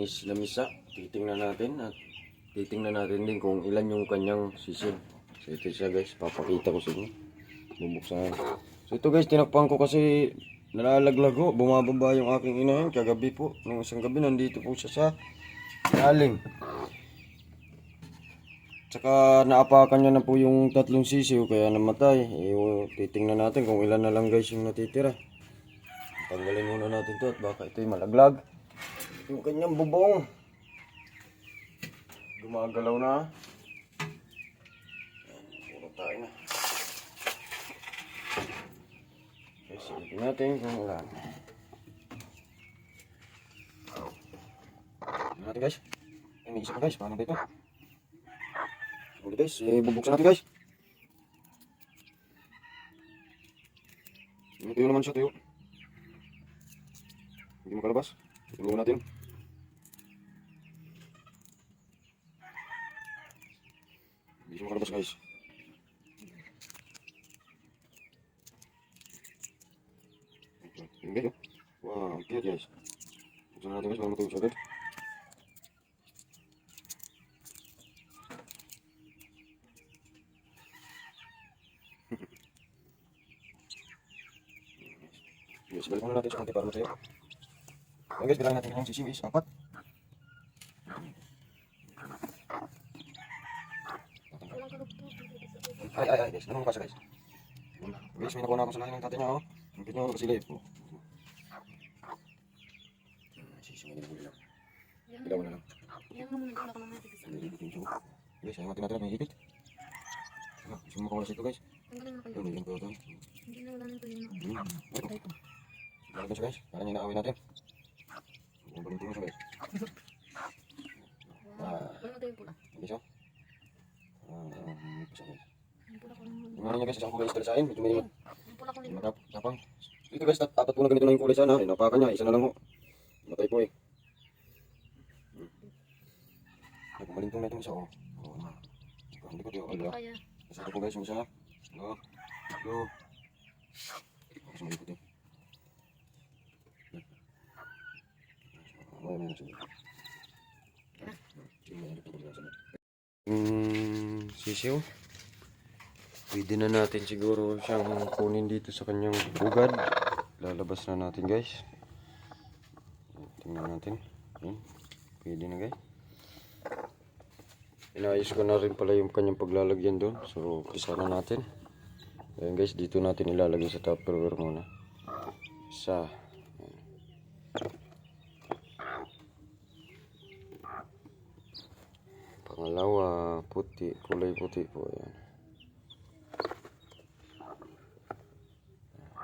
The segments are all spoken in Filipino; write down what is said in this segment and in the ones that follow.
nalilinis na. Titingnan natin at titingnan natin din kung ilan yung kanyang sisid. So ito siya guys, papakita ko sa inyo. Bubuksan. So ito guys, tinakpan ko kasi nalalaglago. Bumababa yung aking inahin kagabi po. Nung isang gabi, nandito po siya sa ilalim. Tsaka naapakan niya na po yung tatlong sisiw kaya namatay. Eh, titingnan natin kung ilan na lang guys yung natitira. Tanggalin muna natin to at baka ito'y malaglag. Yung kanyang bubong. Gumagalaw na. Puro tayo na. Okay, silipin natin kung ilan. Tignan natin guys. Ay, may isa pa guys. Paano ba ito? Sige guys, eh, bubuksan natin guys. Ano tuyo naman siya tuyo. Hindi makalabas. Tulungan natin. Hindi siya makalabas guys. Yung guys oh. Wow, ang cute guys. Buksan natin guys, siya agad. Yes, balik muna natin sa konti guys, bilangin natin yung apat. Ay, ay, ay guys, ganun ka siya guys. Guys, may nakuha na ako sa lahi ng tatay niya oh. Ang cute niya, kasilip. Oh. Sisiw nga din huli lang. Ilaw na lang. Guys, ayaw natin natin may ipit. Ah, gusto mo makawala sa ito guys. Ayun, may ko ito. Hmm. Ay, Balik na siya guys, parang yung naawin natin. Bumalik mo siya guys. Ah, hindi siya. Ah, hindi pa siya guys. Ano niya guys, isang kulay isdala sa akin, medyo may matap, tapang. Dito guys, tat tatat na ganito na yung kulay sana. Inapakan niya, isa na lang ho. Matay po eh. Hmm. Ay, kumalintong natin isa oh. Oo na. Hindi ko tiyo, ala. Isa ito po guys, yung isa. Hello. Hello. Ako sa malikot eh. Mm, sisiw. Pwede na natin siguro siyang kunin dito sa kanyang bugad. Lalabas na natin guys. Tingnan natin. Ayan. Pwede na guys. Inayos ko na rin pala yung kanyang paglalagyan doon. So, umpisa na natin. Ayan guys, dito natin ilalagay sa tupperware muna. Isa. Pangalawa, puti, kulay puti po yan.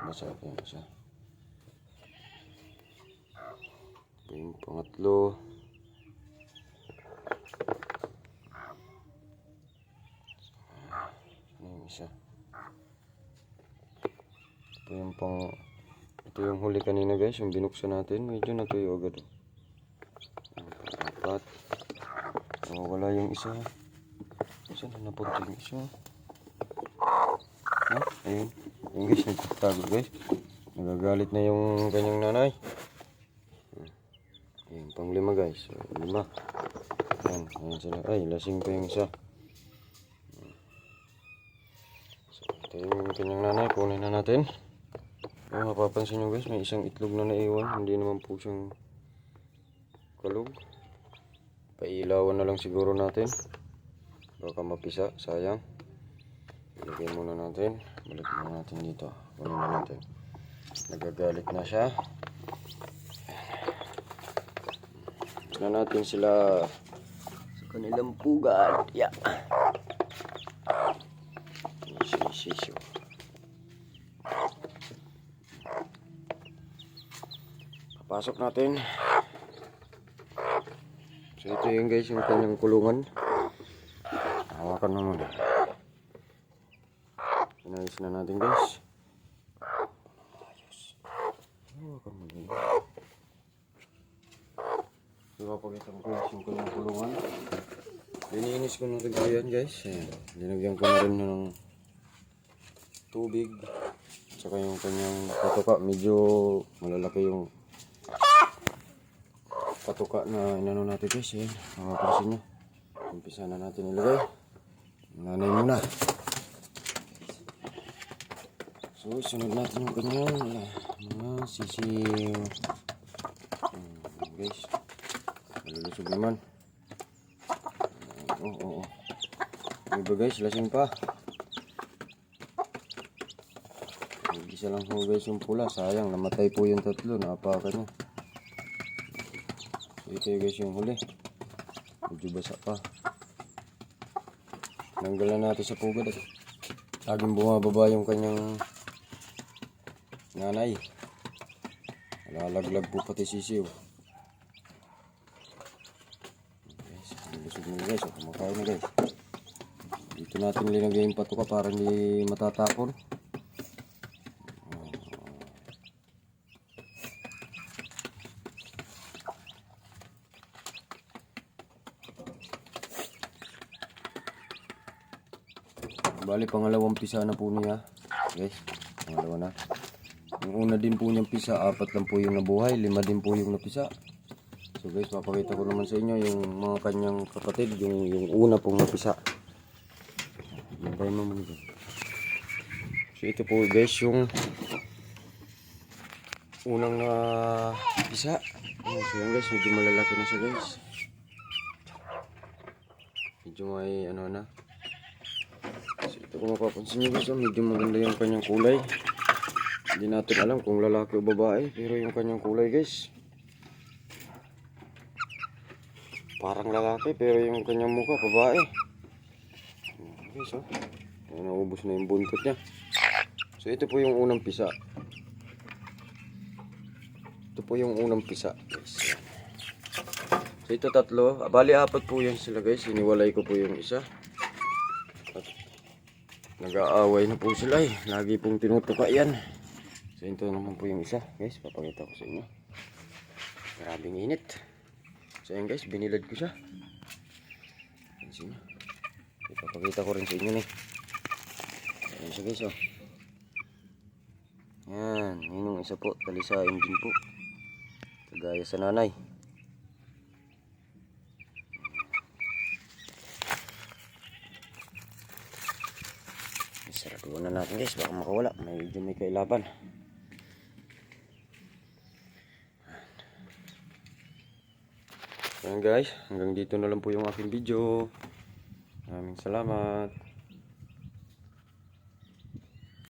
Basa po yan siya. Yung pangatlo. Ano yung isa? Ito yung pang... Ito yung huli kanina guys, yung binuksan natin. Medyo natuyo agad. Pang-apat. Oh, wala yung isa. Saan na napunta yung isa? Ha? Ayun. Guys, nagtatago guys. Nagagalit na yung kanyang nanay. Ayun, pang lima guys. So, lima. Ayan, ayan sila. Ay, lasing pa yung isa. So, ito yung kanyang nanay. Kunin na natin. Ayun, mapapansin nyo guys, may isang itlog na naiwan. Hindi naman po siyang kalog. Pailawan na lang siguro natin. Baka mapisa, sayang. Ilagay muna natin. Balik muna natin dito. Kunin na natin. Nagagalit na siya. Na natin sila sa kanilang pugad. Yeah. Sisisyo. Papasok natin. So ito yung guys yung kanyang kulungan. Hawakan mo muna. Inayos na natin guys. Ayos. Hawakan mo din. So papakita ko yung kulungan. Lininis ko na rin po yan guys. Ayan. Linagyan ko na rin ng tubig. Tsaka yung kanyang katuka. Medyo malalaki yung patuka na inano natin guys. Yan, mga pansin nyo. Umpisa na natin ilagay. Nanay muna. So, sunod natin yung kanyang mga sisiw. Hmm, guys. Malulusog naman. Oo, oo, oo. Yung iba guys, lasing pa. Isa lang ho guys yung pula. Sayang, namatay po yung tatlo. Naapakan niya. So, ito yung guys yung huli. Medyo basa pa. Nanggalan natin sa pugad. At laging bumababa yung kanyang nanay. Nalalaglag po pati sisiw. Guys, lusog na guys. O, kumakain na guys. Dito natin linagay yung patuka para hindi matatapon. Bali, pangalawang pisa na po niya. Guys, pangalawa na. Yung una din po niyang pisa, apat lang po yung nabuhay, lima din po yung napisa. So guys, papakita ko naman sa inyo yung mga kanyang kapatid, yung, yung una pong napisa. Bantay mo muna. So ito po guys, yung unang na pisa. Ayan, so yan guys, medyo malalaki na siya guys. Medyo may ano na, So, ito kung mapapansin nyo guys, oh, medyo maganda yung kanyang kulay. Hindi natin alam kung lalaki o babae, pero yung kanyang kulay guys. Parang lalaki, pero yung kanyang mukha, babae. Guys, oh. Ayan, naubos na yung buntot niya. So, ito po yung unang pisa. Ito po yung unang pisa. Guys. So, ito tatlo. Bali, apat po yan sila guys. Iniwalay ko po yung isa. Nag-aaway na po sila eh. Lagi pong tinutuka yan. So ito naman po yung isa. Guys, papakita ko sa inyo. Grabing init. So yan guys, binilad ko siya. Pansin nyo. Ipapakita ko rin sa inyo nih. Ayan siya guys oh. Yan, yun yung isa po. Talisa engine po. Kagaya sa nanay. Sarap muna natin guys, baka makawala. Medyo may kailaban. Ayan guys, hanggang dito na lang po yung aking video. Maraming salamat.